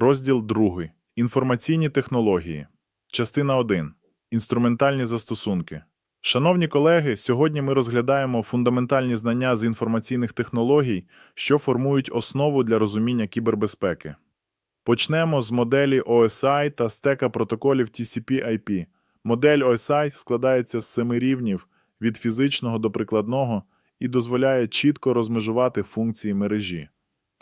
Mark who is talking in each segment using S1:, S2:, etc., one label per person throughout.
S1: Розділ 2. Інформаційні технології. Частина 1. Інструментальні застосунки. Шановні колеги, сьогодні ми розглядаємо фундаментальні знання з інформаційних технологій, що формують основу для розуміння кібербезпеки. Почнемо з моделі OSI та стека протоколів TCP/IP. Модель OSI складається з семи рівнів від фізичного до прикладного і дозволяє чітко розмежувати функції мережі.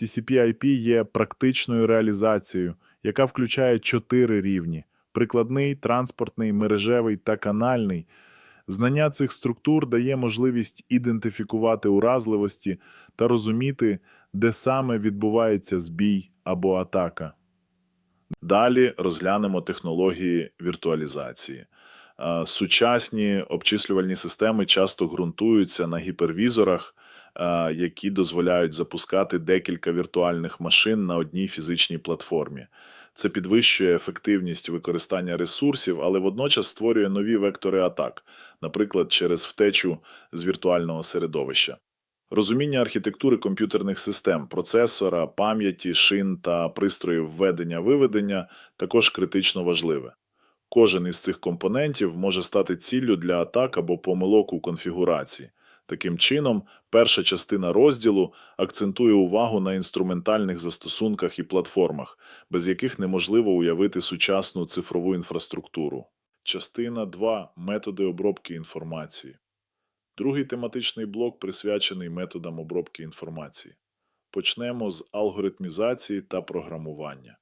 S1: TCP/IP є практичною реалізацією, яка включає чотири рівні: прикладний, транспортний, мережевий та канальний. Знання цих структур дає можливість ідентифікувати уразливості та розуміти, де саме відбувається збій або атака. Далі розглянемо технології віртуалізації. Е, Сучасні обчислювальні системи часто ґрунтуються на гіпервізорах, які дозволяють запускати декілька віртуальних машин на одній фізичній платформі. Це підвищує ефективність використання ресурсів, але водночас створює нові вектори атак, наприклад, через втечу з віртуального середовища. Розуміння архітектури комп'ютерних систем, процесора, пам'яті, шин та пристроїв введення-виведення також критично важливе. Кожен із цих компонентів може стати ціллю для атак або помилок у конфігурації. Таким чином, перша частина розділу акцентує увагу на інструментальних застосунках і платформах, без яких неможливо уявити сучасну цифрову інфраструктуру. Частина 2. Методи обробки інформації. Другий тематичний блок присвячений методам обробки інформації. Почнемо з алгоритмізації та програмування.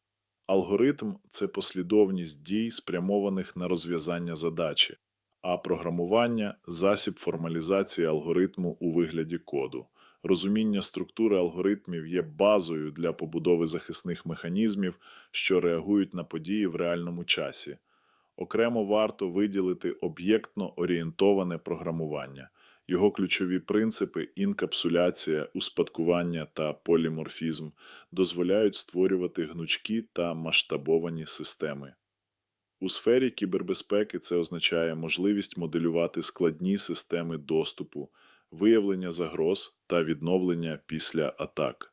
S1: Алгоритм це послідовність дій, спрямованих на розв'язання задачі, а програмування засіб формалізації алгоритму у вигляді коду. Розуміння структури алгоритмів є базою для побудови захисних механізмів, що реагують на події в реальному часі. Окремо варто виділити об'єктно орієнтоване програмування. Його ключові принципи інкапсуляція, успадкування та поліморфізм дозволяють створювати гнучкі та масштабовані системи. У сфері кібербезпеки це означає можливість моделювати складні системи доступу, виявлення загроз та відновлення після атак.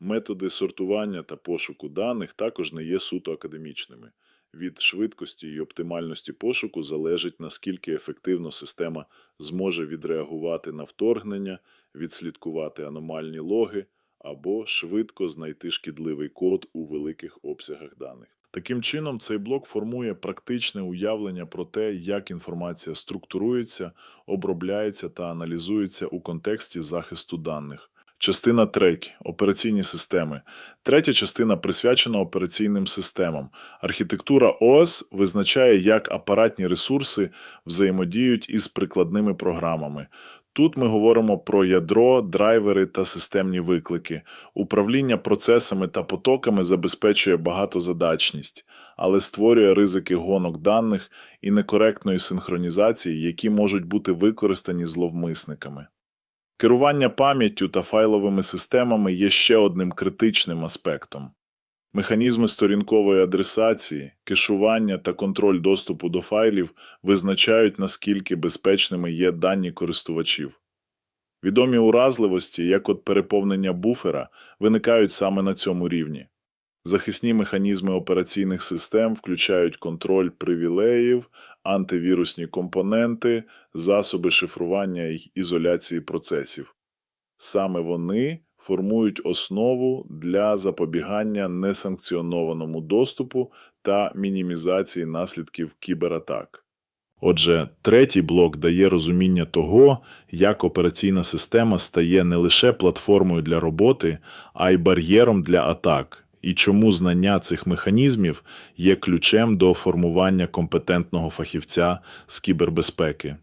S1: Методи сортування та пошуку даних також не є суто академічними. Від швидкості і оптимальності пошуку залежить наскільки ефективно система зможе відреагувати на вторгнення, відслідкувати аномальні логи або швидко знайти шкідливий код у великих обсягах даних. Таким чином, цей блок формує практичне уявлення про те, як інформація структурується, обробляється та аналізується у контексті захисту даних. Частина 3. Операційні системи. Третя частина присвячена операційним системам. Архітектура ОС визначає, як апаратні ресурси взаємодіють із прикладними програмами. Тут ми говоримо про ядро, драйвери та системні виклики. Управління процесами та потоками забезпечує багатозадачність, але створює ризики гонок даних і некоректної синхронізації, які можуть бути використані зловмисниками. Керування пам'яттю та файловими системами є ще одним критичним аспектом. Механізми сторінкової адресації, кешування та контроль доступу до файлів визначають, наскільки безпечними є дані користувачів. Відомі уразливості, як от переповнення буфера, виникають саме на цьому рівні. Захисні механізми операційних систем включають контроль привілеїв, антивірусні компоненти, засоби шифрування й ізоляції процесів. Саме вони формують основу для запобігання несанкціонованому доступу та мінімізації наслідків кібератак. Отже, третій блок дає розуміння того, як операційна система стає не лише платформою для роботи, а й бар'єром для атак, і чому знання цих механізмів є ключем до формування компетентного фахівця з кібербезпеки.